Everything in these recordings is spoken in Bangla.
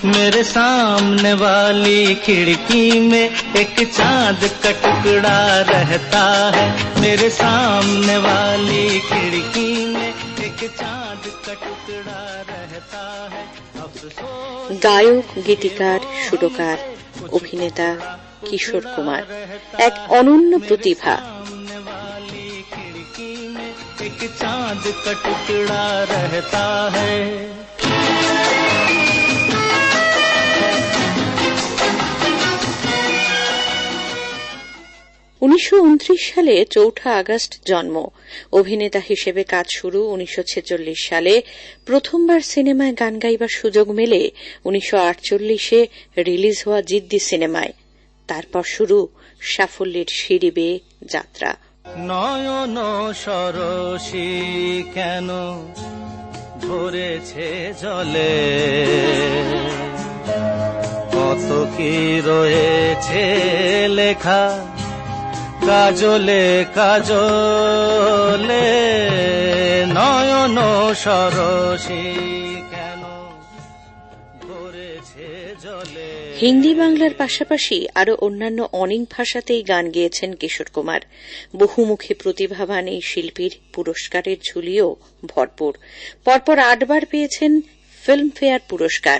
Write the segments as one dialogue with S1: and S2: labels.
S1: मेरे सामने वाली खिड़की में एक चांद का टुकड़ा रहता है मेरे सामने वाली खिड़की में एक चांद का टुकड़ा रहता है अफसोस
S2: গায়ক গীতিকার সুরকার অভিনেতা কিশোর কুমার এক অনন্য প্রতিভা
S1: सामने वाली खिड़की में एक चांद का टुकड़ा रहता है
S2: উনিশশো উনত্রিশ সালে চৌঠা আগস্ট জন্ম। অভিনেতা হিসেবে কাজ শুরু উনিশশো ছেচল্লিশ সালে। প্রথমবার সিনেমায় গান গাইবার সুযোগ মেলে উনিশশো আটচল্লিশে রিলিজ হওয়া জিদ্দি সিনেমায়। তারপর শুরু সাফল্যের সিঁড়ি যাত্রা।
S1: নয়ন সরসী কেন ভরেছে জলে? কত কি রয়েছে লেখা কাজলে কাজলে নয়ন সরসী কেন
S2: হিন্দি বাংলার পাশাপাশি আরও অন্যান্য অনেক ভাষাতেই গান গেয়েছেন কিশোর কুমার। বহুমুখী প্রতিভাবান এই শিল্পীর পুরস্কারের ঝুলিও ভরপুর। পরপর আটবার পেয়েছেন ফিল্মফেয়ার পুরস্কার।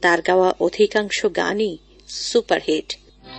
S2: তার গাওয়া অধিকাংশ গানই সুপারহিট।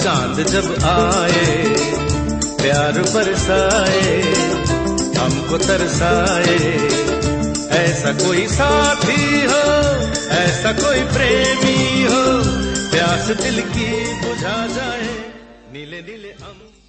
S1: चाँद जब आए, प्यार बरसाए, हमको तरसाए। ऐसा कोई साथी हो, ऐसा कोई प्रेमी हो, प्यास दिल की बुझा जाए। नीले नीले अंबर